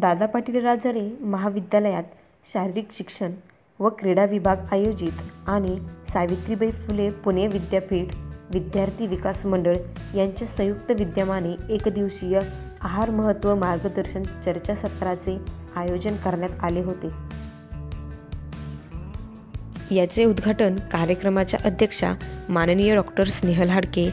दादा पाटील राजळे महाविद्यालयात शारीरिक शिक्षण व क्रीडा विभाग आयोजित आणि सावित्रीबाई फुले पुणे विद्यापीठ विद्यार्थी विकास मंडळ यांच्या संयुक्त विद्यमाने एकदिवसीय आहार महत्त्व मार्गदर्शन चर्चासत्राचे आयोजन करण्यात आले होते. याचे उद्घाटन कार्यक्रमाच्या अध्यक्षा माननीय डॉक्टर स्नेहल हाडके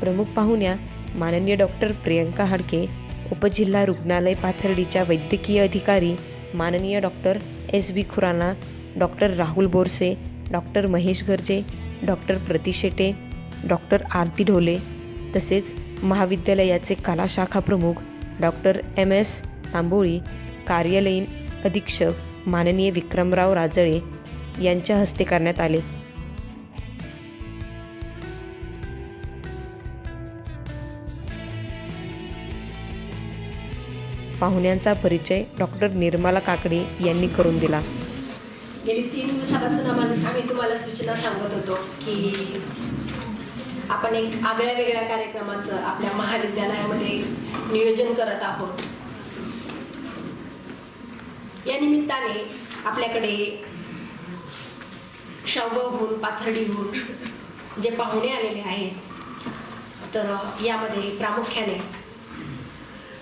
प्रमुख पाहुण्या माननीय डॉक्टर प्रियंका हाडके उपजिल्हा रुग्णालय पाथर्डीच्या वैद्यकीय अधिकारी माननीय doctor S B Khurana doctor Rahul Borse doctor Mahesh Garje doctor Pratishete doctor Aarti Dhole तसेच महाविद्यालयाचे कला शाखा प्रमुख डॉक्टर एम. एस. तांबोळी कार्यालयीन अधीक्षक माननीय विक्रमराव राजळे यांच्या हस्ते करण्यात आले. पाहुण्यांचा परिचय डॉक्टर निर्मला काकडे यांनी करून दिला. गेली तीन दिवसापासून आम्हाला आम्ही तुम्हाला सूचना सांगत होतो की आपण एक आगळ्या वेगळ्या कार्यक्रमाचं आपल्या महाविद्यालयामध्ये नियोजन करत आहोत. या निमित्ताने आपल्याकडे शावगावहून पाथर्डीहून जे पाहुणे आलेले आहेत तर यामध्ये प्रामुख्याने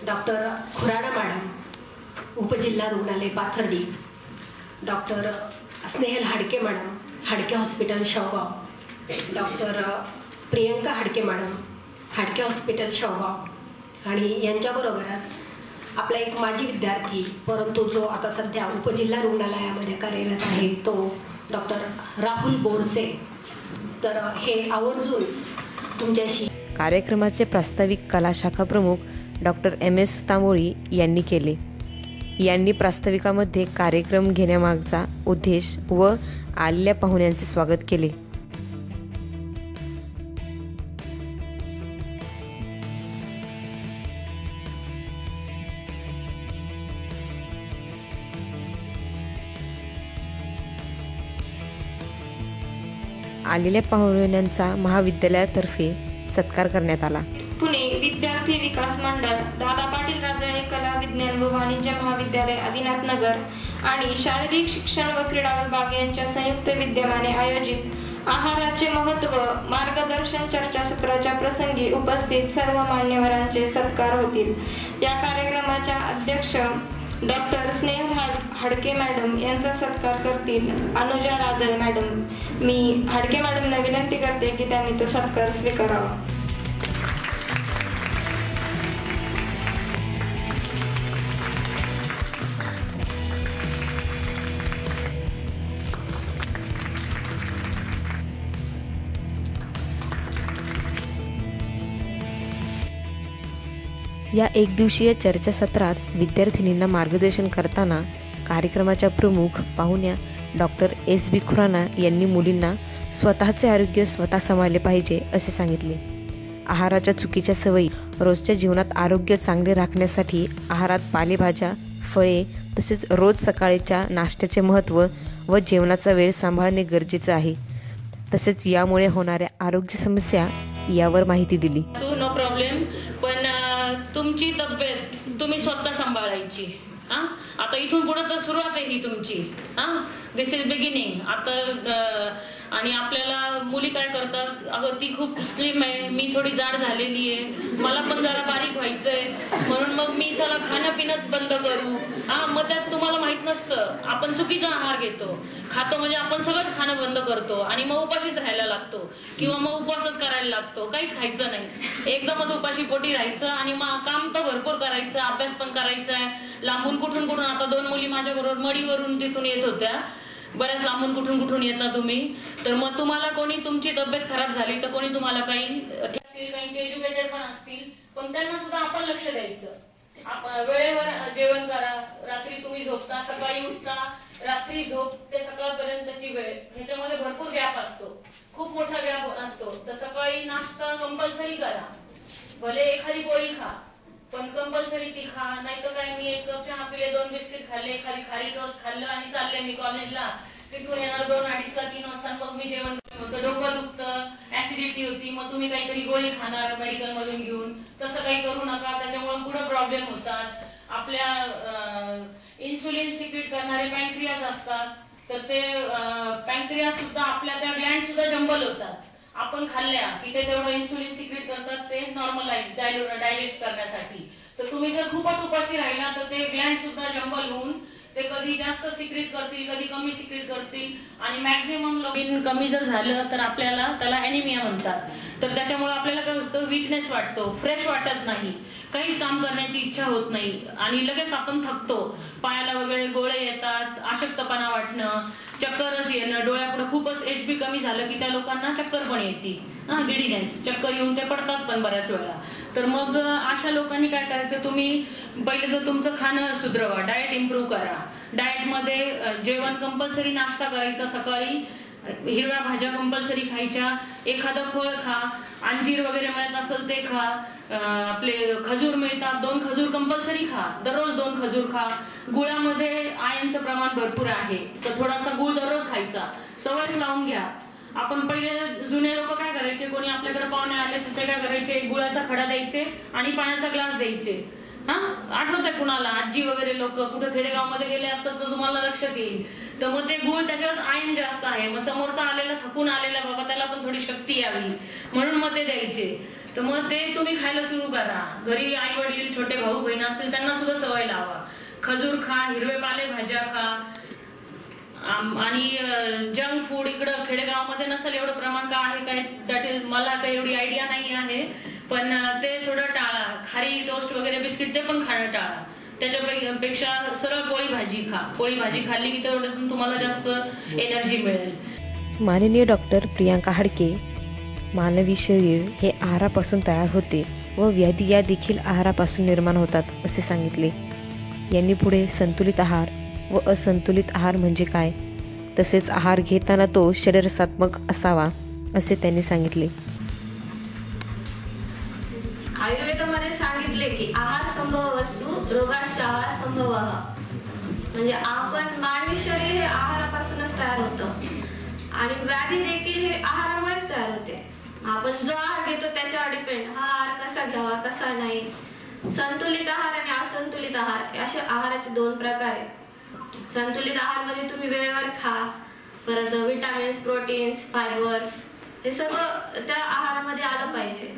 डॉक्टर खुराडा मॅडम उपजिल्हा रुग्णालय Pathardi. Doctor Snehal Hadke madam Hadke hospital Shevgaon. Doctor Priyanka Hadke madam Hadke hospital Shevgaon. आणि यांच्याबरोबरच आपला एक माजी विद्यार्थी परंतु जो आता सध्या उपजिल्हा रुग्णालयामध्ये कार्यरत आहे तो डॉक्टर राहुल बोरसे. तर हे आवर्जून तुमच्याशी कार्यक्रमाचे प्रास्ताविक कला शाखा प्रमुख डॉक्टर एम एस तांबोळी यांनी केले. यांनी प्रास्ताविकामध्ये कार्यक्रम घेण्यामागचा उद्देश व आलेल्या पाहुण्यांचे स्वागत केले. आलेल्या पाहुण्यांचा महाविद्यालयातर्फे सत्कार करण्यात आला. विकास मंडळ दादा पाटील राजळे कला विज्ञान व वाणिज्य महाविद्यालय आदिनाथ नगर आणि शारीरिक शिक्षण व क्रीडा विभाग यांच्या संयुक्त विद्यमाने आयोजित आहाराचे महत्त्व मार्गदर्शन चर्चासत्राच्या प्रसंगी उपस्थित सर्व मान्यवरांचे सत्कार होतील. या कार्यक्रमाच्या अध्यक्ष डॉक्टर स्नेहल हाड हाडके मॅडम यांचा सत्कार करतील. अनुजा राजळे मॅडम मी हाडके मॅडमना विनंती करते की त्यांनी तो सत्कार स्वीकारावा. या एकदिवसीय चर्चासत्रात विद्यार्थिनींना मार्गदर्शन करताना कार्यक्रमाच्या प्रमुख पाहुण्या डॉक्टर एस बी खुराना यांनी मुलींना स्वतःचे आरोग्य स्वतः सांभाळले पाहिजे असे सांगितले. आहाराच्या चुकीच्या सवयी रोजच्या जीवनात आरोग्य चांगले राखण्यासाठी आहारात पालेभाज्या फळे तसेच रोज सकाळीच्या नाश्त्याचे महत्त्व व जेवणाचा वेळ सांभाळणे गरजेचं आहे. तसेच यामुळे होणाऱ्या आरोग्य समस्या यावर माहिती दिली. सांभाळायची हा? आता इथून पुढे तर सुरुवात आहे ही तुमची. हा? दिस इज बिगिनिंग आता आणि आपल्याला मुली काय करतात? अगं ती खूप स्लिम आहे. मी थोडी जाड झालेली आहे. मला पण जरा बारीक व्हायचंय. म्हणून मग मी चला खाणं पिणंच बंद करू. हा मग त्यात तुम्हाला माहीत नसतं. आपण चुकीचा आहार घेतो. खातो म्हणजे आपण सगळंच खाणं बंद करतो. आणि मग उपाशीच राहायला लागतो. किंवा मग उपवासच करायला लागतो. काहीच खायचं नाही. एकदमच उपाशी पोटी राहायचं आणि मग काम तर भरपूर करायचं अभ्यास पण करायचा आहे लांबून कुठून कुठून आता दोन मुली माझ्या बरोबर मडीवरून तिथून येत होत्या. बऱ्याच लांबून कुठून कुठून येता तुम्ही. तर मग तुम्हाला कोणी तुमची तब्येत खराब झाली तर कोणी तुम्हाला काही काही एज्युकेटेड पण असतील पण त्यांना सुद्धा आपण लक्ष द्यायचं. आपण वेळेवर जेवण करा रात्री तुम्ही झोपता सकाळी उठता रात्री झोप ते सकाळपर्यंतची वेळ. ह्याच्यामध्ये भरपूर गॅप असतो. खूप मोठा गॅप असतो. तर सकाळी नाश्ता कंपल्सरी करा. भले एखादी पोळी खा. पण कंपल्सरी ती खा नाही तर काय मी एक कप चहा पिले दोन बिस्किट खाल्ले एखादी खारी टोस्ट खाल्लं आणि चालले मी कॉलेजला. तिथून येणार दोन अडीचला तीन वाजता मग मी जेवण होतं. डोकं दुखतं ऍसिडिटी होती. मग तुम्ही काहीतरी गोळी खाणार मेडिकल मधून घेऊन. तसं काही करू नका. त्याच्यामुळे पुढे प्रॉब्लेम होतात. आपल्या इन्सुलिन सिक्रेट करणारे पॅन्क्रियाज असतात. तर ते पॅन्क्रियाज सुद्धा आपल्या त्या ग्लँड सुद्धा जंबल होतात. आपण खाल्ल्या की ते तेवढं इन्सुलिन सिक्रेट करतात ते नॉर्मलाइज डायजेस्ट करण्यासाठी. तर तुम्ही जर खूपच उपाशी राहिला तर ते ग्लँड सुद्धा जंबल होऊन ते कधी जास्त सिक्रेट करतील कधी कमी सिक्रेट करतील. आणि मॅक्झिमम लोबिन कमी जर झालं तर आपल्याला त्याला अॅनिमिया म्हणतात. तर त्याच्यामुळे आपल्याला काय होतं? विकनेस वाटतो फ्रेश वाटत नाही. काहीच काम करण्याची इच्छा होत नाही. आणि लगेच आपण थकतो. पायाला वगैरे गोळे येतात अशक्तपणा वाटणं चक्करच येणं. डोळ्यापुढे खूपच एच बी कमी झालं की त्या लोकांना चक्कर पण येते हा गिडीनेस चक्कर येऊन ते पडतात पण बऱ्याच वेळा. तर मग अशा लोकांनी काय करायचं? तुम्ही पहिले तर तुमचं खाणं सुधरवा डाएट इम्प्रूव्ह करा. डाएटमध्ये जेवण कंपल्सरी नाश्ता करायचा सकाळी हिरव्या भाज्या कंपल्सरी खायच्या एखादं फळ खा अंजीर वगैरे मिळत असेल ते खा आपले खजूर मिळतात दोन खजूर कंपल्सरी खा दररोज दोन खजूर खा. गुळामध्ये आयनचं प्रमाण भरपूर आहे तर थोडासा गुळ दररोज खायचा. सवय लावून घ्या. आपण पहिले जुने लोक काय करायचे? कोणी आपल्याकडे पाहुणे आले तर काय करायचे? गुळाचा खडा द्यायचे आणि पाण्याचा ग्लास द्यायचे. हा? आठवत कुणाला? आजी वगैरे लोक कुठे खेडेगावमध्ये गेले असतात तर तुम्हाला लक्षात येईल. तर मग ते गुळ त्याच्यावर आयन जास्त आहे. मग समोरचा आलेला थकून आलेला बाबा त्याला पण थोडी शक्ती यावी. म्हणून मग ते द्यायचे. तर मग ते तुम्ही खायला सुरू करा. घरी आई वडील छोटे भाऊ बहीण असतील त्यांना सुद्धा सवय लावा. खजूर खा हिरवे पाले भाज्या खा. आणि जंक फूड इकडं खेडेगावामध्ये नसेल एवढं प्रमाण का आहे काय? दॅट इज मला काही एवढी आयडिया नाही आहे. पण ते थोडं टाळा खारी टोस्ट वगैरे बिस्किट ते पण खाणं टाळा त्याच्यापेक्षा सरळ पोळी भाजी खा. पोळी भाजी खाल्ली की तेवढं तुम्हाला जास्त एनर्जी मिळेल. माननीय डॉक्टर प्रियांका हाडके मानवी शरीर हे आहारापासून तयार होते व व्याधी या देखील आहारापासून निर्माण होतात असे सांगितले. यांनी पुढे संतुलित आहार व असंतुलित आहार म्हणजे काय? तसेच आहार घेताना तो शरीरसात्मक असावा असे त्यांनी सांगितले. आयुर्वेदामध्ये सांगितले की आहार संभव वस्तू रोगाश आहार संभव म्हणजे आपण मानवी शरीर हे आहारापासूनच तयार होतं. आणि व्याधी देखील हे आहारामुळेच तयार होते. आपण जो आहार घेतो त्याच्यावर डिपेंड हा आहार कसा घ्यावा कसा नाही? संतुलित आहार आणि असंतुलित आहार असे आहाराचे दोन प्रकार आहेत. संतुलित आहारमध्ये तुम्ही वेळेवर खा. परत विटामिन्स प्रोटीन्स फायबर्स हे सर्व त्या आहारामध्ये आलं पाहिजे.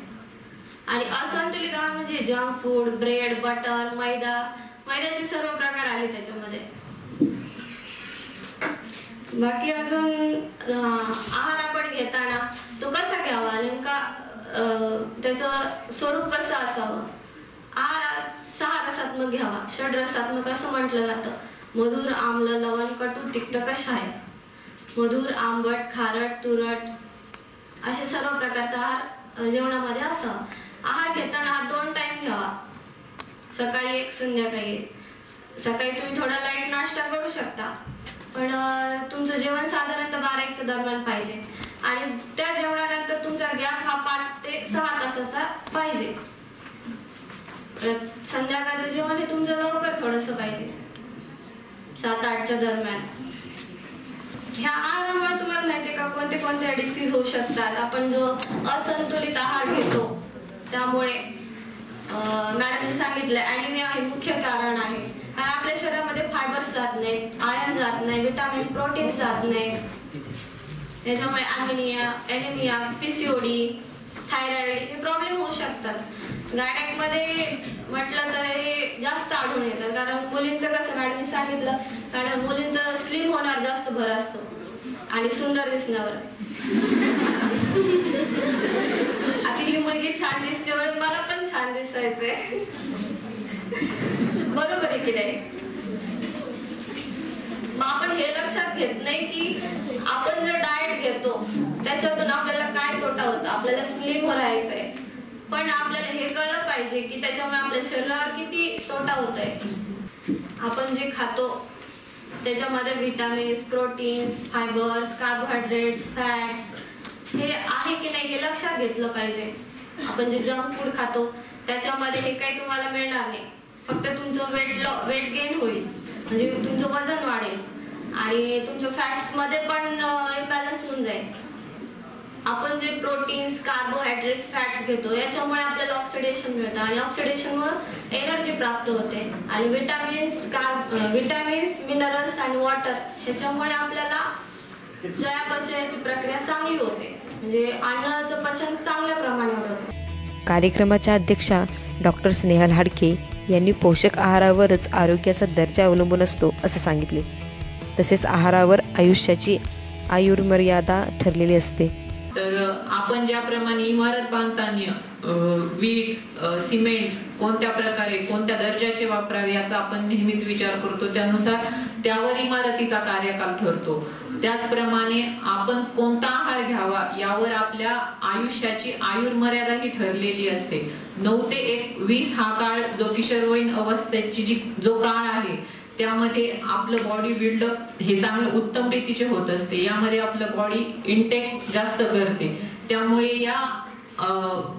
आणि असंतुलित आहार म्हणजे जंक फूड ब्रेड बटर मैदा. मैद्याचे सर्व प्रकार आले त्याच्यामध्ये. बाकी अजून आहार आपण घेताना तो कसा घ्यावा? नेमका त्याचं स्वरूप कसं असावं? आहार सहा रसात्मक घ्यावा. षड रसात्मक असं म्हटलं जातं. मधुर आम्ल लवण कटू तिक्त कषाय आहे? मधुर आंबट खारट तुरट असे सर्व प्रकारचा आहार जेवणामध्ये असं. आहार घेताना हा दोन टाइम घ्यावा. सकाळी एक संध्याकाळी एक. सकाळी तुम्ही थोडा लाइट नाश्ता करू शकता. पण तुमचं जेवण साधारणतः बारा एकच्या दरम्यान पाहिजे. आणि त्या जेवणानंतर तुमचा गॅप हा पाच ते सहा तासाचा पाहिजे. संध्याकाळचं जेवण हे तुमचं लवकर थोडस पाहिजे. सात आठच्या दरम्यान. ह्या आहारामुळे तुम्हाला माहितीये का कोणते कोणते डिसीज होऊ शकतात. आपण जो असंतुलित आहार घेतो त्यामुळे मॅडमने सांगितलं अॅनिमिया हे मुख्य कारण आहे. कारण आपल्या शरीरामध्ये फायबर्स जात नाहीत आयर्न जात नाही विटामिन प्रोटीन जात नाहीत. त्याच्यामुळे अॅमिनिया एनिमिया पीसीओडी थायरॉइड हे प्रॉब्लेम होऊ शकतात. मध्ये म्हटलं तर हे जास्त आढळून येतात. कारण मुलींचं कसं मॅडमने सांगितलं कारण मुलींचं स्लिम होणार जास्त भर असतो. आणि सुंदर दिसण्यावर. आता ही मुलगी छान दिसते म्हणून मला पण छान दिसायचंय. बरोबर आहे की नाही? मग आपण हे लक्षात घेत नाही की आपण जर डाएट घेतो त्याच्यातून आपल्याला काय तोटा होतो? आपल्याला स्लिम राहायचंय. पण आपल्याला हे कळलं पाहिजे की त्याच्यामुळे आपल्या शरीरावर किती तोटा होत आहे आपण जे खातो त्याच्यामध्ये vitamins proteins fibres carbohydrates fats हे आहे की नाही हे लक्षात घेतलं पाहिजे. आपण जे जंक फूड खातो त्याच्यामध्ये हे काही तुम्हाला मिळणार नाही. फक्त तुमचं वेट लॉ वेट गेन होईल. म्हणजे तुमचं वजन वाढेल. आणि तुमच्या फॅट्समध्ये पण इम्बॅलन्स होऊन जाईल. आपण जे प्रोटीन्स कार्बोहायड्रेट्स फॅट्स घेतो याच्यामुळे आपल्याला ऑक्सिडेशन मिळतं. आणि ऑक्सिडेशनमुळे एनर्जी प्राप्त होते. आणि विटामिन्स कार्ब विटामिन्स मिनरल्स आणि वॉटर ह्याच्यामुळे आपल्याला चयापचयाची प्रक्रिया चांगली होते. म्हणजे अन्नाचं पचन चांगल्या प्रमाणात होतं. कार्यक्रमाच्या अध्यक्षा डॉक्टर स्नेहल हाडके यांनी पोषक आहारावरच आरोग्याचा दर्जा अवलंबून असतो असं सांगितले. तसेच आहारावर आयुष्याची आयुर्मर्यादा ठरलेली असते. तर आपण ज्याप्रमाणे इमारत बांधताना वीट सिमेंट कोणत्या प्रकारे कोणत्या दर्जाचे वापरावे याचा आपण नेहमीच विचार करतो. त्यानुसार त्यावर इमारतीचा कार्यकाल ठरतो. त्याचप्रमाणे आपण कोणता आहार घ्यावा यावर आपल्या आयुष्याची आयुर्मर्यादा ही ठरलेली असते. नऊ ते एक वीस हा काळ जो किशोरवयीन अवस्थेची जी जो काळ आहे त्यामध्ये आपलं बॉडी बिल्डअप हे चांगलं उत्तम रीतीचे होत असते. यामध्ये आपलं बॉडी इंटेक जास्त करते. त्यामुळे या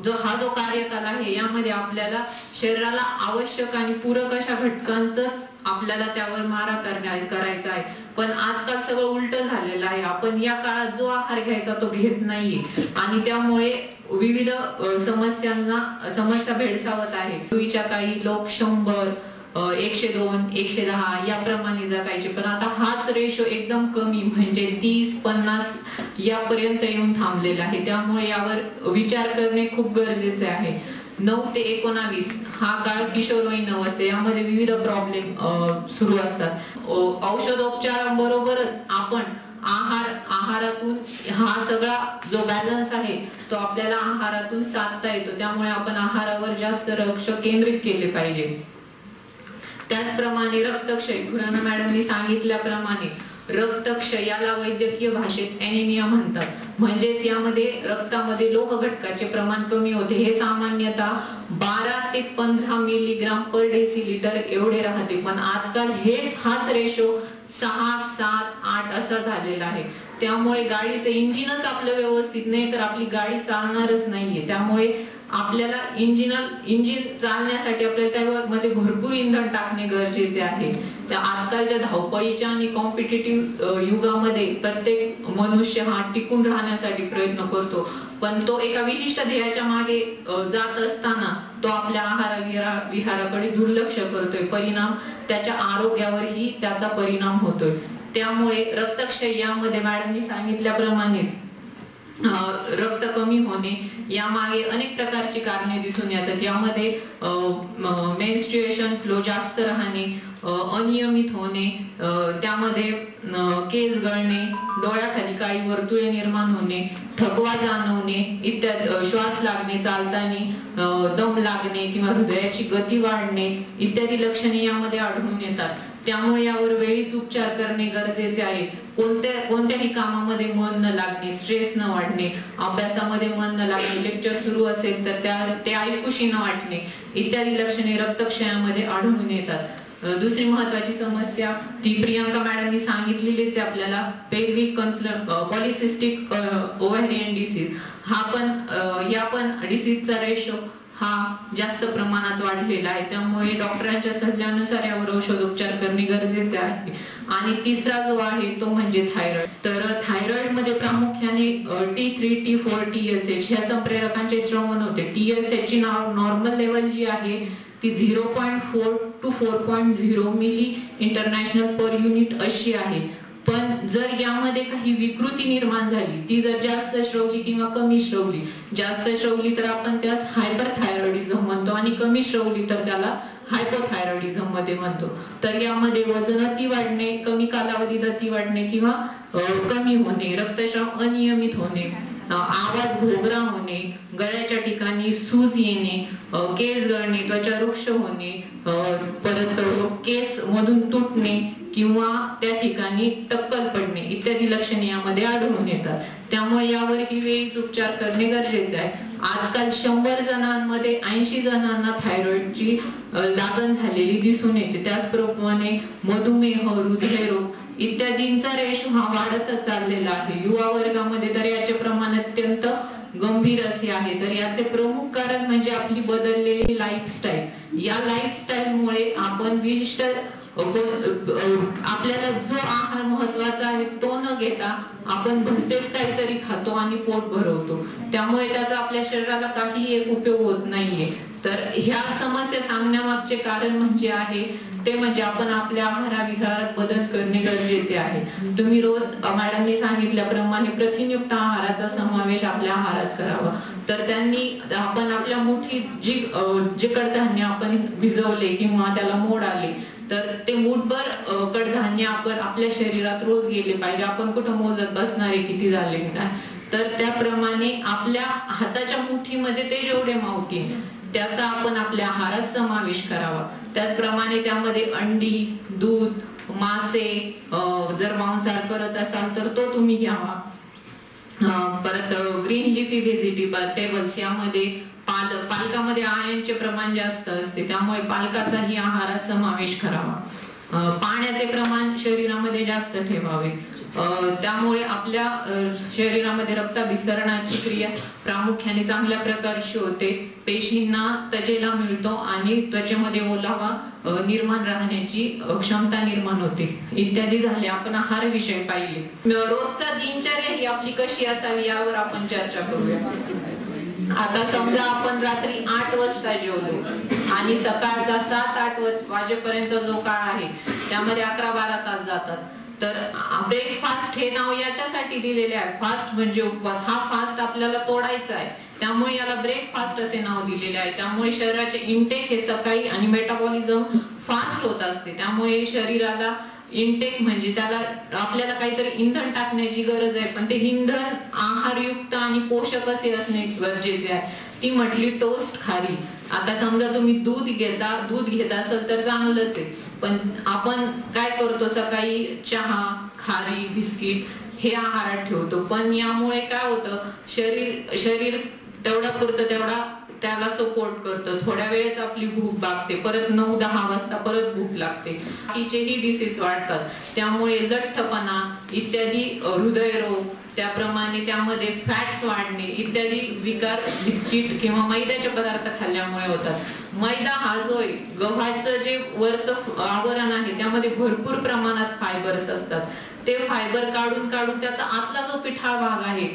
जो हा जो कार्यकाल आहे यामध्ये आपल्याला शरीराला आवश्यक आणि पूरक अशा घटकांचंच आपल्याला त्यावर मारा करण्या करायचा आहे. पण आजकाल सगळं उलट झालेलं आहे. आपण या काळात जो आहार घ्यायचा तो घेत नाहीये. आणि त्यामुळे विविध समस्यांना समस्या भेडसावत आहे. पूर्वीच्या काळी लोक शंभर एकशे दोन एकशे दहा याप्रमाणे जगायचे. पण आता हाच रेशो एकदम कमी म्हणजे तीस पन्नास यापर्यंत येऊन थांबलेला आहे. त्यामुळे यावर विचार करणे खूप गरजेचे आहे. नऊ ते एकोणावीस हा काळ किशोरवयीन असते. यामध्ये विविध प्रॉब्लेम सुरू असतात. अ, औषधोपचारांबरोबरच आपण आहार आहारातून हा सगळा जो बॅलन्स आहे तो आपल्याला आहारातून साधता येतो. त्यामुळे आपण आहारावर जास्त लक्ष केंद्रित केले पाहिजे. त्याचप्रमाणे रक्तक्षय खुराना मॅडमनी सांगितल्याप्रमाणे रक्तक्षय याला वैद्यकीय भाषेत एनिमिया म्हणतात. म्हणजेच यामध्ये रक्तामध्ये लोह घटकाचे प्रमाण कमी होते. हे सामान्यतः बारा ते पंधरा मिलीग्राम पर डेसिलिटर एवढे राहते. पण आजकाल हेच हाच रेशो सहा सात आठ असा झालेला आहे. त्यामुळे गाडीचं इंजिनच आपलं व्यवस्थित नाही तर आपली गाडी चालणारच नाहीये. त्यामुळे आपल्याला इंजिन इंजिन चालण्यासाठी आपल्याला त्यामध्ये भरपूर इंधन टाकणे गरजेचे आहे. त्या आजकालच्या धावपळीच्या आणि कॉम्पिटेटिव्ह युगामध्ये प्रत्येक मनुष्य हा टिकून राहण्यासाठी प्रयत्न करतो. पण तो एका विशिष्ट ध्येयाच्या मागे जात असताना तो आपल्या आहार विहारा- विहाराकडे दुर्लक्ष करतोय. परिणाम त्याच्या आरोग्यावरही त्याचा परिणाम होतोय. त्यामुळे रक्तक्षय यामध्ये मॅडमनी सांगितल्याप्रमाणेच रक्त कमी होणे यामागे अनेक प्रकारची कारणे दिसून येतात. यामध्ये मेन्स्ट्रुएशन फ्लो जास्त राहणे अनियमित होणे अं, त्यामध्ये केस गळणे डोळ्याखाली काही वर्तुळे निर्माण होणे थकवा जाणवणे इत्यादी श्वास लागणे चालताना दम लागणे किंवा हृदयाची गती वाढणे इत्यादी लक्षणे यामध्ये आढळून येतात. त्यामुळे यावर वेळीच उपचार करणे गरजेचे आहे. कोणत्या कोणत्याही कामामध्ये मन न लागणे स्ट्रेस न वाढणे अभ्यासामध्ये मन न लागणे लेक्चर सुरू असेल तर त्या ते ऐकूशी न वाटणे इत्यादी लक्षणे रक्तक्षयामध्ये आढळून येतात. दुसरी महत्वाची समस्या ती प्रियांका मॅडमनी सांगितलेलीच आहे आपल्याला पेल्विक पॉलिसिस्टिक ओव्हॅरियन डिसीज हा पण या पण डिसीजचा रेशो हा जास्त प्रमाणात वाढलेला आहे. त्यामुळे डॉक्टरांच्या सल्ल्यानुसार यावर औषधोपचार करणे गरजेचे आहे. आणि तिसरा जो आहे तो म्हणजे थायरॉइड. तर थायरॉइडमध्ये प्रामुख्याने T three T four T S H ह्या संप्रेरकांचे श्रवण होते. टी एस एच ची नॉर्मल लेवल जी आहे ती zero point four two four point zero milli international per unit अशी आहे. पण जर यामध्ये काही विकृती निर्माण झाली ती जर जास्त श्रवली किंवा कमी श्रवली जास्त श्रवली तर आपण त्यास हायपर थायरॉइडिझम म्हणतो आणि कमी श्रवली तर त्याला हायपोथायरॉइडिझममध्ये म्हणतो. तर यामध्ये वजन अति वाढणे कमी कालावधीत अति वाढणे किंवा कमी होणे रक्तस्राव अनियमित होणे आवाज घोगरा होणे गळ्याच्या ठिकाणी सूज येणे केस गळणे त्वचा वृक्ष होणे परत केस मधून तुटणे किंवा त्या ठिकाणी टक्कल पडणे इत्यादी लक्षणे यामध्ये आढळून येतात. त्यामुळे यावर ही वेळीच उपचार करणे गरजेचे आहे. आजकाल शंभर जणांमध्ये ऐंशी जणांना थायरॉइडची लागण झालेली दिसून येते. त्याचप्रमाणे मधुमेह हृदयरोग इत्यादींचा रेशो हा वाढतच चाललेला आहे. युवा वर्गामध्ये तर याचे प्रमाण अत्यंत गंभीर असे आहे. तर याचे प्रमुख कारण म्हणजे आपली बदललेली लाईफस्टाईल या लाईफस्टाईलमुळे आपण विशिष्ट आपल्याला जो आहार महत्त्वाचा आहे तो न घेता आपण भलतेच काहीतरी खातो आणि पोट भरवतो. त्यामुळे त्याचा आपल्या शरीराला काही एक उपयोग होत नाहीये. तर ह्या समस्या सांगण्यामागचे कारण म्हणजे आहे ते म्हणजे आपण आपल्या आहाराविहारात बदल करणे गरजेचे आहे. तुम्ही रोज मॅडमनी सांगितल्याप्रमाणे प्रथिनयुक्त आहाराचा समावेश आपल्या आहारात करावा. तर त्यांनी आपण आपल्या मोठी जी जे कडधान्य आपण भिजवले किंवा त्याला मोड आले तर ते मूठभर कडधान्य आपण आपल्या शरीरात रोज गेले पाहिजे. आपण कुठं मोजत बसणारे किती झाले काय? तर त्याप्रमाणे आपल्या हाताच्या मुठीमध्ये ते जेवढे मावतील त्याचा आपण आपल्या आहारात समावेश करावा. त्याचप्रमाणे त्यामध्ये अंडी दूध मासे जर मांसाहार करत असाल तर तो तुम्ही घ्यावा. परत ग्रीन लिफी व्हेजिटेबल टेबल्स यामध्ये पाल पालकामध्ये आयनचे प्रमाण जास्त असते त्यामुळे पालकाचाही आहारात समावेश करावा. पाण्याचे प्रमाण शरीरामध्ये जास्त ठेवावे. त्यामुळे आपल्या शरीरामध्ये रक्ताभिसरणाची क्रिया प्रामुख्याने चांगल्या प्रकारची होते. पेशींना त्वचेला मिळतो आणि त्वचेमध्ये ओलावा निर्माण राहण्याची क्षमता निर्माण होते. इत्यादी झाले. आपण आहार विषय पाहिले. रोजचा दिनचर्या ही आपली कशी असावी यावर आपण चर्चा करूया. आता समजा आपण रात्री आठ वाजता जेवतो आणि सकाळचा सात आठ वाजेपर्यंत जो काळ आहे त्यामध्ये अकरा बारा तास जातात. तर ब्रेकफास्ट हे नाव याच्यासाठी दिलेले आहे. फास्ट म्हणजे उपवास. हा फास्ट आपल्याला तोडायचा आहे. त्यामुळे याला ब्रेकफास्ट असे नाव दिलेले आहे. त्यामुळे शरीराचे इंटेक हे सकाळी आणि मेटाबॉलिझम फास्ट होत असते. त्यामुळे शरीराला इंटेक म्हणजे त्याला आपल्याला काहीतरी इंधन टाकण्याची गरज आहे. पण ते इंधन आहारयुक्त आणि पोषक असे असणे गरजेचे आहे. ती म्हटली टोस्ट खारी. आता समजा तुम्ही दूध घेता दूध घेत असाल तर चांगलंच आहे. पण आपण काय करतो? सकाळी चहा खारी बिस्किट हे आहारात ठेवतो. पण यामुळे काय होतं? शरीर शरीर तेवढा पुरतं तेवढा त्याला सपोर्ट करतं. थोड्या वेळेच आपली भूक लागते परत नऊ दहा वाजता परत भूक लागते. बाकीचेही डिसीज वाढतात. त्यामुळे लठ्ठपणा इत्यादी हृदयरोग त्याप्रमाणे त्यामध्ये फॅट्स वाढणे इत्यादी विकार बिस्किट किंवा मैद्याचे पदार्थ खाल्ल्यामुळे होतात. मैदा हा जो गव्हाचं जे वरचं आवरण आहे त्यामध्ये भरपूर प्रमाणात फायबर्स असतात. ते फायबर काढून काढून त्याचा आतला जो पिठा भाग आहे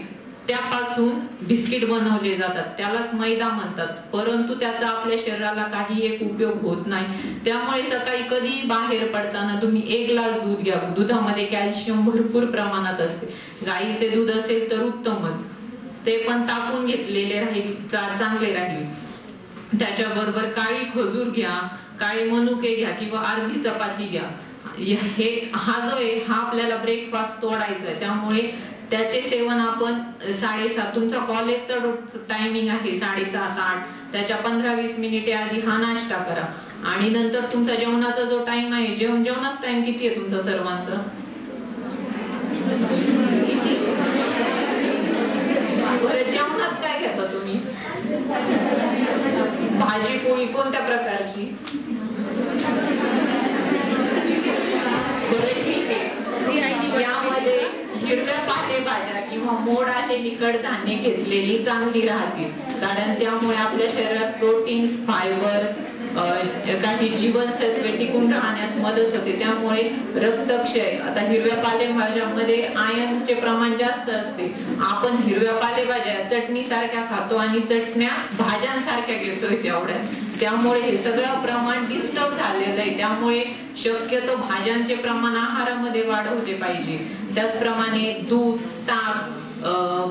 त्यापासून बिस्किट बनवले जातात. त्यालाच मैदा म्हणतात. परंतु त्याचा आपल्या शरीराला काही एक उपयोग होत नाही. त्यामुळे सकाळी कधी बाहेर पडताना तुम्ही एक ग्लास दूध घ्या. दुधामध्ये कॅल्शियम भरपूर प्रमाणात असते. गाईचे दूध असेल तर उत्तमच. ते पण तापून घेतलेले राहील चांगले राहील. त्याच्याबरोबर काळी खजूर घ्या काळी मनुके घ्या किंवा अर्धी चपाती घ्या. हे हा जो आहे हा आपल्याला ब्रेकफास्ट तोडायचा आहे. त्यामुळे त्याचे सेवन आपण साडेसात तुमचा कॉलेजचा टायमिंग आहे साडेसात आठ. त्याच्या पंधरा वीस मिनिटे आधी हा नाश्ता करा. आणि नंतर तुमचा जेवणाचा जो टाइम आहे जेवण जेवणाचा टाइम किती आहे तुमचा सर्वांचा? जेवणात काय घेता तुम्ही? भाजी पोळी कोणत्या प्रकारची? यामध्ये हिरव्या पालेभाज्या किंवा मोड आलेली कडधान्य घेतलेली चांगली राहतील. कारण त्यामुळे आपल्या शरीरात प्रोटीन्स फायबर्स काही जीवनसत्वे टिकून राहण्यास मदत होते. त्यामुळे रक्तक्षय आता हिरव्या पालेभाज्यामध्ये आयनचे प्रमाण जास्त असते. आपण हिरव्या पालेभाज्या चटणी सारख्या खातो आणि चटण्या भाज्यांसारख्या घेतोय तेवढ्या त्यामुळे हे सगळं प्रमाण डिस्टर्ब झालेलं आहे. त्यामुळे शक्यतो भाज्यांचे प्रमाण आहारामध्ये वाढवले पाहिजे. त्याचप्रमाणे दूध ताक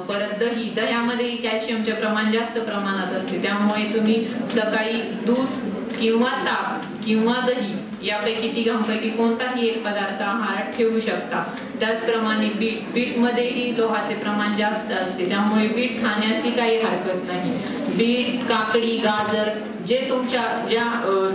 परत दही. दह्यामध्ये कॅल्शियमचे प्रमाण जास्त प्रमाणात असते. त्यामुळे तुम्ही सकाळी दूध किंवा ताक किंवा दही यापैकी तिघांपैकी कोणताही एक पदार्थ आहारात ठेवू शकता. त्याचप्रमाणे बीट बीट मध्येही लोहाचे प्रमाण जास्त असते. त्यामुळे बीट खाण्यासही काही हरकत नाही. बीट काकडी गाजर जे तुमच्या ज्या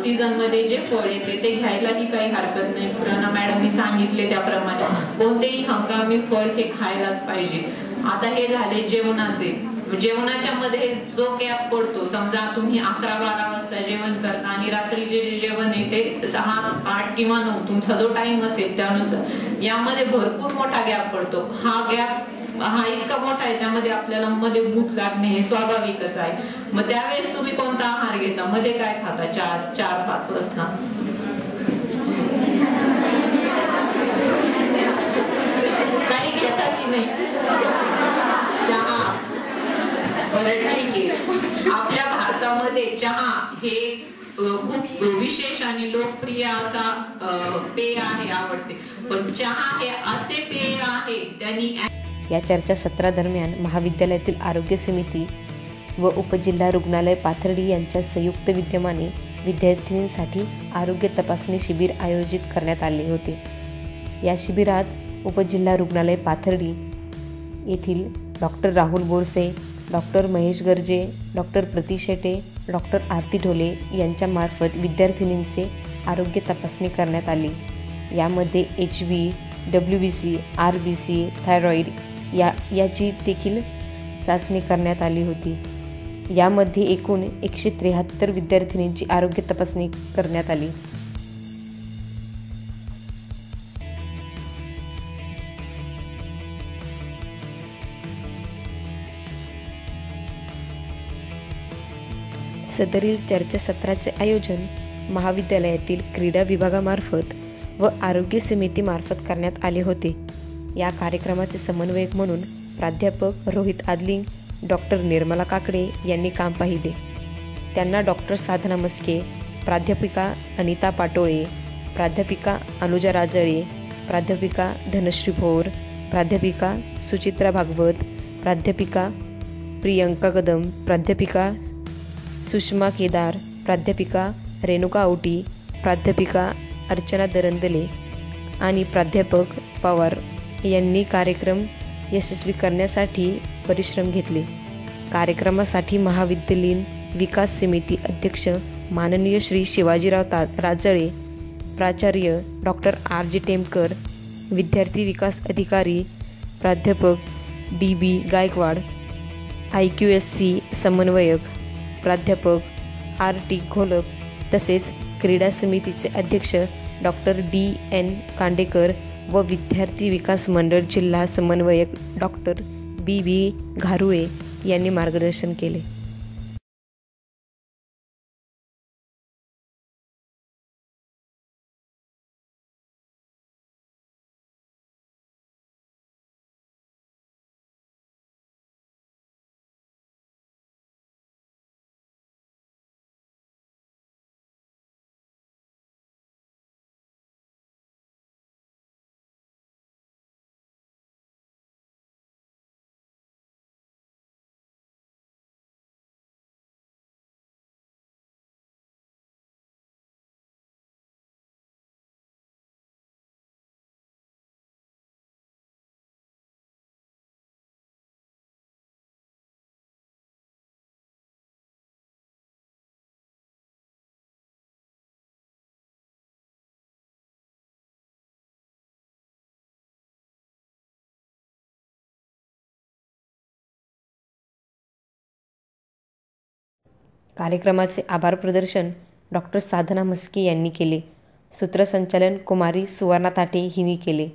सीझनमध्ये जे फळ येते ते घ्यायलाही काही हरकत नाही. पुराणा मॅडमनी सांगितले त्याप्रमाणे. कोणतेही हंगामी फळ हे खायलाच पाहिजे. आता हे झाले जेवणाचे. जेवणाच्या मध्ये जो गॅप पडतो समजा तुम्ही अकरा बारा वाजता जेवण करता आणि रात्रीचे जे जेवण आहे ते सहा आठ किंवा नऊ तुमचा जो टाइम असेल त्यानुसार यामध्ये भरपूर मोठा गॅप पडतो. हा गॅप हा इतका मोठा आहे त्यामध्ये आपल्याला मध्ये भूक लागणे हे स्वाभाविकच आहे. मग त्यावेळेस तुम्ही कोणता आहार घेता? मध्ये काय खाता? चार चार पाच वाजता. काही घेता की नाही? चहा. उदाहरण नाहीये. आपल्या भारतामध्ये चहा हे खूप विशेष आणि लोकप्रिय असा पेय आहे आवडते. पण चहा हे असे पेय आहे त्यांनी या चर्चासत्रादरम्यान महाविद्यालयातील आरोग्य समिती व उपजिल्हा रुग्णालय पाथर्डी यांच्या संयुक्त विद्यमाने विद्यार्थिनींसाठी आरोग्य तपासणी शिबिर आयोजित करण्यात आले होते. या शिबिरात उपजिल्हा रुग्णालय पाथर्डी येथील doctor Rahul Borse doctor Mahesh Garje doctor Prati Shete doctor Aarti Dhole यांच्यामार्फत विद्यार्थिनींचे आरोग्य तपासणी करण्यात आली. यामध्ये H B W B C R B C thyroid या याची देखील चाचणी करण्यात आली होती. यामध्ये एकूण एकशे त्र्याहत्तर विद्यार्थिनींची आरोग्य तपासणी करण्यात आली. सदरील चर्चासत्राचे आयोजन महाविद्यालयातील क्रीडा विभागामार्फत व आरोग्य समितीमार्फत करण्यात आले होते. या कार्यक्रमाचे समन्वयक म्हणून प्राध्यापक रोहित आदलिंग डॉक्टर निर्मला काकडे यांनी काम पाहिले. त्यांना डॉक्टर साधना मस्के प्राध्यापिका अनिता पाटोळे प्राध्यापिका अनुजा राजळे प्राध्यापिका धनश्री भोर प्राध्यापिका सुचित्रा भागवत प्राध्यापिका प्रियंका कदम प्राध्यापिका सुषमा केदार प्राध्यापिका रेणुका औटी प्राध्यापिका अर्चना दरंदले आणि प्राध्यापक पवार यांनी कार्यक्रम यशस्वी करण्यासाठी परिश्रम घेतले. कार्यक्रमासाठी महाविद्यालयीन विकास समिती अध्यक्ष माननीय श्री शिवाजीराव ता राजळे प्राचार्य डॉक्टर आर. जे. टेमकर विद्यार्थी विकास अधिकारी प्राध्यापक D. B. Gaikwad I. Q. S. C. समन्वयक प्राध्यापक आर टी घोलप तसेच क्रीडा समितीचे अध्यक्ष डॉक्टर डी एन कांडेकर व विद्यार्थी विकास मंडळ जिल्हा समन्वयक डॉक्टर बी बी घारुळे यांनी मार्गदर्शन केले. कार्यक्रमाचे आभार प्रदर्शन डॉक्टर साधना म्हस्के यांनी केले. सूत्रसंचालन कुमारी सुवर्णा ताटे हिने केले.